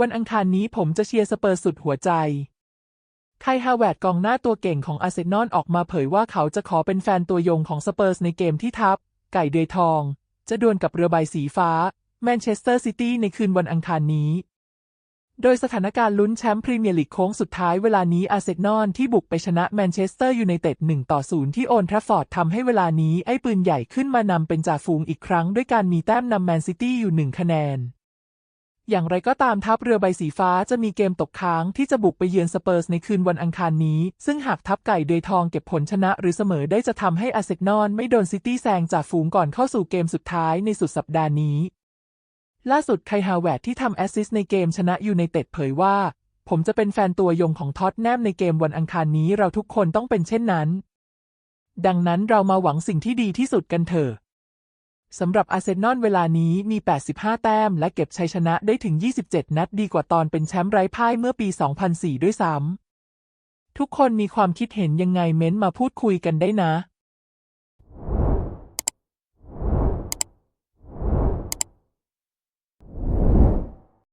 วันอังคารนี้ผมจะเชียร์สเปอร์สุดหัวใจ ไคฮาแวร์ดกองหน้าตัวเก่งของอาร์เซนอลออกมาเผยว่าเขาจะขอเป็นแฟนตัวยงของสเปอร์สในเกมที่ทับ ไก่เดือยทอง จะดวลกับเรือใบสีฟ้า แมนเชสเตอร์ซิตี้ในคืนวันอังคารนี้ โดยสถานการณ์ลุ้นแชมป์พรีเมียร์ลีกโค้งสุดท้ายเวลานี้อาร์เซนอลที่บุกไปชนะแมนเชสเตอร์ยูไนเต็ด1ต่อ0ที่โอนทราฟฟอร์ดทำให้เวลานี้ไอ้ปืนใหญ่ขึ้นมานำเป็นจ่าฝูงอีกครั้งด้วยการมีแต้มนำแมนซิตี้อยู่หนึ่งคะแนน อย่างไรก็ตามทัพเรือใบสีฟ้าจะมีเกมตกค้างที่จะบุกไปเยือนสเปอร์สในคืนวันอังคารนี้ ซึ่งหากทัพไก่เดยทองเก็บผลชนะหรือเสมอได้จะทำให้อาร์เซนอลไม่โดนซิตี้แซงจากฝูงก่อนเข้าสู่เกมสุดท้ายในสุดสัปดาห์นี้ ล่าสุดไคฮาแวร์ดที่ทำแอสซิสในเกมชนะยูไนเต็ดเผยว่า ผมจะเป็นแฟนตัวยงของท็อตแนมในเกมวันอังคารนี้เราทุกคนต้องเป็นเช่นนั้น ดังนั้นเรามาหวังสิ่งที่ดีที่สุดกันเถอะ สำหรับอาร์เซนอลเวลานี้มี 85 แต้ม และเก็บชัยชนะได้ถึง 27 นัดดีกว่าตอนเป็นแชมป์ไร้พ่ายเมื่อปี 2004 ด้วยซ้ำทุกคนมีความคิดเห็นยังไงเม้นต์มาพูดคุยกันได้นะ